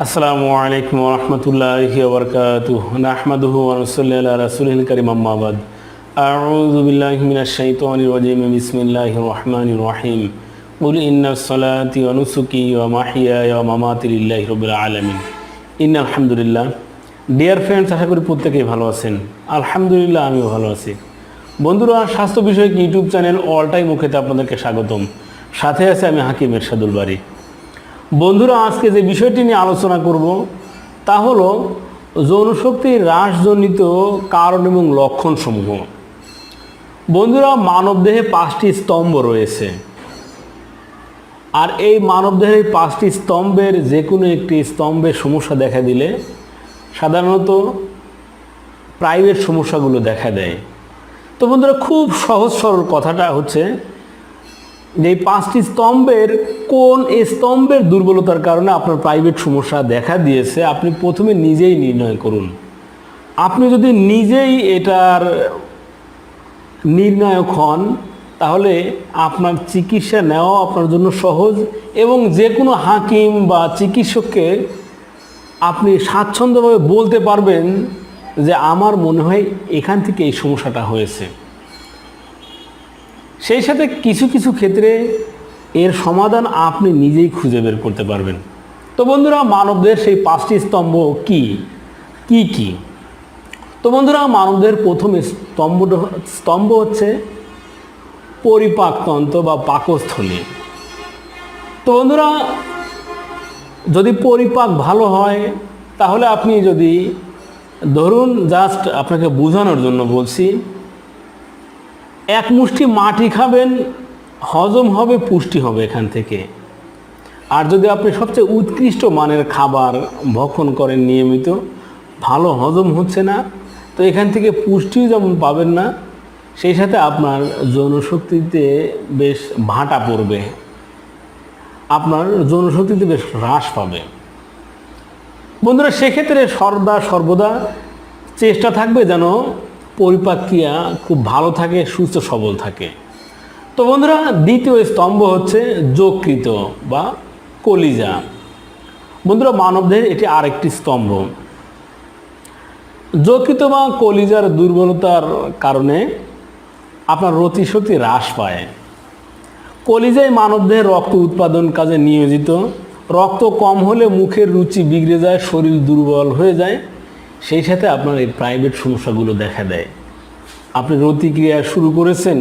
আসসালামু আলাইকুম রহমতুল্লাহি ওবরকাতুহ নাহমাদুহু ওয়া নুসাল্লি আলা রাসূলিল কারীম, আম্মা বাদ। আউযু বিল্লাহি মিনাশ শাইতানির রাজিম, বিসমিল্লাহির রহমানির রহিম। সলাতি ওয়া নুসুকি ওয়া মাহিয়ায়া ওয়া মামাতি লিল্লাহি রাব্বিল আলামিন। ইন্না আলহামদুলিল্লাহ ডিয়ার ফ্রেন্ডস আশা করি প্রত্যেকেই ভালো আছেন। আলহামদুলিল্লাহ, আমিও ভালো আছি। বন্ধুরা, স্বাস্থ্য বিষয়ক ইউটিউব চ্যানেল অল টাইম মুখেতে আপনাদেরকে স্বাগতম। সাথে আছে আমি হাকিম এরশাদুল বাড়ি বন্ধুরা, আজকে যে বিষয়টি নিয়ে আলোচনা করব, তা হলো যৌনশক্তির হ্রাসজনিত কারণ এবং লক্ষণসমূহ। বন্ধুরা, মানবদেহে পাঁচটি স্তম্ভ রয়েছে। আর এই মানবদেহের পাঁচটি স্তম্ভের যে কোনো একটি স্তম্ভের সমস্যা দেখা দিলে সাধারণত প্রাইভেট সমস্যাগুলো দেখা দেয়। তো বন্ধুরা, খুব সহজ সরল কথাটা হচ্ছে যে পাঁচটি স্তম্ভের কোন স্তম্ভের দুর্বলতার কারণে আপনার প্রাইভেট সমস্যা দেখা দিয়েছে, আপনি প্রথমে নিজেই নির্ণয় করুন। আপনি যদি নিজেই এটার নির্ণায়ক হন, তাহলে আপনার চিকিৎসা নেওয়া আপনার জন্য সহজ এবং যে কোনো হাকিম বা চিকিৎসককে আপনি স্বাচ্ছন্দ্যভাবে বলতে পারবেন যে আমার মনে হয় এখান থেকে এই সমস্যাটা হয়েছে। সেই সাথে কিছু কিছু ক্ষেত্রে এর সমাধান আপনি নিজেই খুঁজে বের করতে পারবেন। তো বন্ধুরা, মানবদের সেই পাঁচটি স্তম্ভ কি? কি কি? তো বন্ধুরা, মানবদের প্রথম স্তম্ভটা স্তম্ভ হচ্ছে পরিপাকতন্ত্র বা পাকস্থলী। তো বন্ধুরা, যদি পরিপাক ভালো হয়, তাহলে আপনি যদি ধরুন জাস্ট আপনাকে বোঝানোর জন্য বলছি এক মুষ্টি মাটি খাবেন, হজম হবে, পুষ্টি হবে এখান থেকে। আর যদি আপনি সবচেয়ে উৎকৃষ্ট মানের খাবার ভক্ষণ করেন নিয়মিত, ভালো হজম হচ্ছে না, তো এখান থেকে পুষ্টিও যেমন পাবেন না, সেই সাথে আপনার যৌনশক্তিতে বেশ ভাঁটা পড়বে। আপনার যৌনশক্তিতে বেশ হ্রাস পাবে। বন্ধুরা, সেক্ষেত্রে সর্দা সর্বদা চেষ্টা থাকবে যেন পরিপাক্রিয়া খুব ভালো থাকে, সুস্থ, সবল থাকে। তো বন্ধুরা, দ্বিতীয় স্তম্ভ হচ্ছে যকৃত বা কলিজা। বন্ধুরা মানবদের এটি আরেকটি স্তম্ভ। যকৃত বা কলিজার দুর্বলতার কারণে আপনার রতিশক্তি হ্রাস পায়। কলিজায় মানবদেহের রক্ত উৎপাদন কাজে নিয়োজিত। রক্ত কম হলে মুখের রুচি বিগড়ে যায়, শরীর দুর্বল হয়ে যায়। সেই সাথে আপনার এই প্রাইভেট সমস্যাগুলো দেখা দেয়। আপনি রতিক্রিয়া শুরু করেছেন,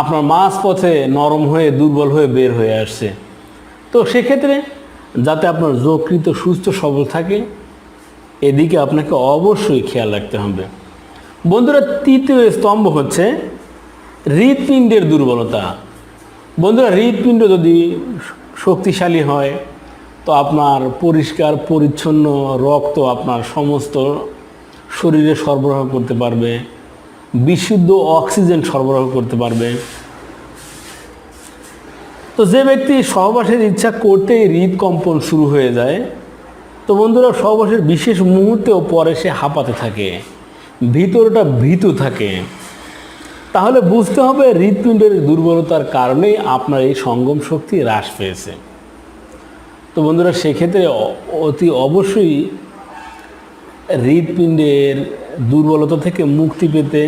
আপনার মাঝ পথে নরম হয়ে, দুর্বল হয়ে বের হয়ে আসছে। তো সেক্ষেত্রে যাতে আপনার যকৃত সুস্থ সবল থাকে, এদিকে আপনাকে অবশ্যই খেয়াল রাখতে হবে। বন্ধুরা, তৃতীয় স্তম্ভ হচ্ছে হৃৎপিণ্ডের দুর্বলতা। বন্ধুরা, হৃৎপিণ্ড যদি শক্তিশালী হয় তো আপনার পরিষ্কার, পরিচ্ছন্ন রক্ত আপনার সমস্ত শরীরে সরবরাহ করতে পারবে। বিশুদ্ধ অক্সিজেন সরবরাহ করতে পারবে। তো যে ব্যক্তি সহবাসের ইচ্ছা করতেই হৃদকম্পন শুরু হয়ে যায়, তো বন্ধুরা সহবাসের বিশেষ মুহূর্তেও পরে সে হাঁপাতে থাকে, ভিতরটা ভীতু থাকে। তাহলে বুঝতে হবে হৃৎপিণ্ডের দুর্বলতার কারণেই আপনার এই সঙ্গম শক্তি হ্রাস পেয়েছে। তো বন্ধুরা, সেক্ষেত্রে অতি অবশ্যই হৃৎপিণ্ডের দুর্বলতা থেকে মুক্তি পেতে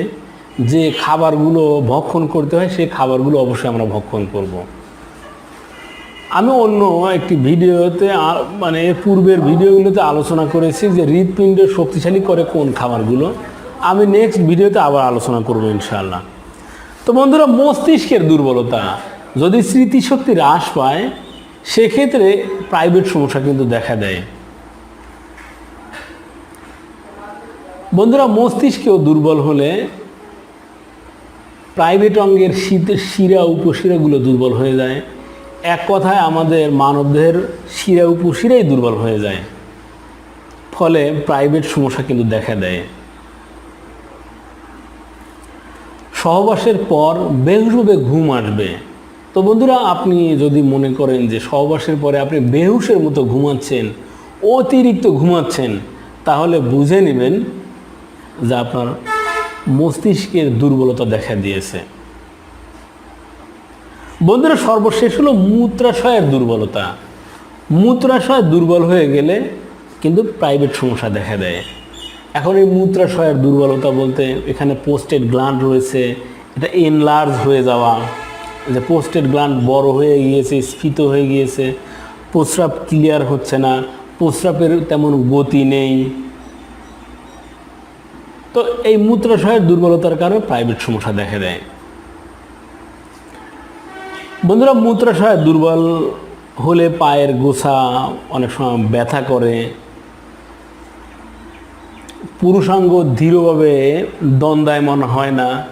যে খাবারগুলো ভক্ষণ করতে হয় সেই খাবারগুলো অবশ্যই আমরা ভক্ষণ করব। আমি অন্য একটি ভিডিওতে মানে পূর্বের ভিডিওগুলোতে আলোচনা করেছি যে হৃৎপিণ্ড শক্তিশালী করে কোন খাবারগুলো আমি নেক্সট ভিডিওতে আবার আলোচনা করব ইনশাল্লাহ তো বন্ধুরা, মস্তিষ্কের দুর্বলতা, যদি স্মৃতিশক্তি হ্রাস পায় সেক্ষেত্রে প্রাইভেট সমস্যা কিন্তু দেখা দেয়। বন্ধুরা মস্তিষ্কেও দুর্বল হলে প্রাইভেট অঙ্গের শীতের শিরা উপশিরাগুলো দুর্বল হয়ে যায়। এক কথায় আমাদের মানবদেহের শিরা উপশিরাই দুর্বল হয়ে যায়। ফলে প্রাইভেট সমস্যা কিন্তু দেখা দেয়। সহবাসের পর বেহুসবে ঘুম আসবে। তো বন্ধুরা, আপনি যদি মনে করেন যে সহবাসের পরে আপনি বেহুশের মতো ঘুমাচ্ছেন, অতিরিক্ত ঘুমাচ্ছেন, তাহলে বুঝে নেবেন যে আপনার মস্তিষ্কের দুর্বলতা দেখা দিয়েছে। বন্ধুরা, সর্বশেষ হলো মূত্রাশয়ের দুর্বলতা। মূত্রাশয় দুর্বল হয়ে গেলে কিন্তু প্রাইভেট সমস্যা দেখা দেয়। এখন এই মূত্রাশয়ের দুর্বলতা বলতে এখানে পোস্টেড গ্ল্যান্ড রয়েছে, এটা এনলার্জ হয়ে যাওয়া। যে পোস্টেড গ্ল্যান্ড বড় হয়ে গিয়েছে, স্ফীত হয়ে গিয়েছে, প্রস্রাব ক্লিয়ার হচ্ছে না, প্রস্রাবের তেমন গতি নেই। তো এই মূত্রাশয়ের দুর্বলতার কারণে প্রাইভেট সমস্যা দেখা দেয়। বন্ধুরা, মূত্রাশয় দুর্বল হলে পায়ের গোছা অনেক সময় ব্যথা করে। পুরুষাঙ্গ দৃঢ়ভাবে দ্বন্দ্বায় মনে হয় না।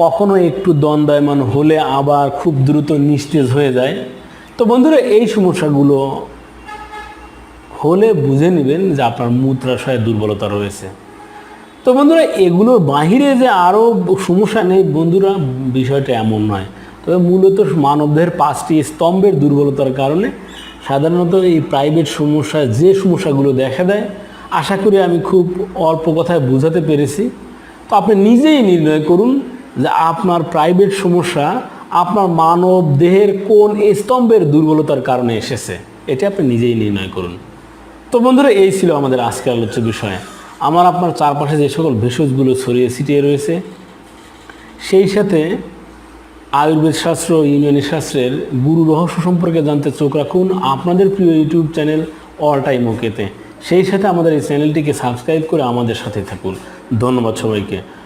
কখনো একটু দ্বন্দ্বায়মান হলে আবার খুব দ্রুত নিস্তেজ হয়ে যায়। তো বন্ধুরা, এই সমস্যাগুলো হলে বুঝে নেবেন যে আপনার মূত্রাশয়ে দুর্বলতা রয়েছে। তো বন্ধুরা এগুলোর বাহিরে যে আরও সমস্যা নেই বন্ধুরা, বিষয়টা এমন নয়। তবে মূলত মানবদের পাঁচটি স্তম্ভের দুর্বলতার কারণে সাধারণত এই প্রাইভেট সমস্যা যে সমস্যাগুলো দেখা দেয়, আশা করি আমি খুব অল্প কথায় বোঝাতে পেরেছি। তো আপনি নিজেই নির্ণয় করুন যে আপনার প্রাইভেট সমস্যা, আপনার মানব দেহের কোন স্তম্ভের দুর্বলতার কারণে এসেছে, এটা আপনি নিজেই নির্ণয় করুন। তো বন্ধুরা, এই ছিল আমাদের আজকের আলোচ্য বিষয়। আমার আপনার চারপাশে যে সকল ভেষজগুলো ছড়িয়ে ছিটিয়ে রয়েছে, সেই সাথে আয়ুর্বেদ শাস্ত্র ইউনানি শাস্ত্রের গুরু রহস্য সম্পর্কে জানতে চোখ রাখুন আপনাদের প্রিয় ইউটিউব চ্যানেল অল টাইম ওকেতে। সেই সাথে আমাদের এই চ্যানেলটিকে সাবস্ক্রাইব করে আমাদের সাথে থাকুন। ধন্যবাদ সবাইকে।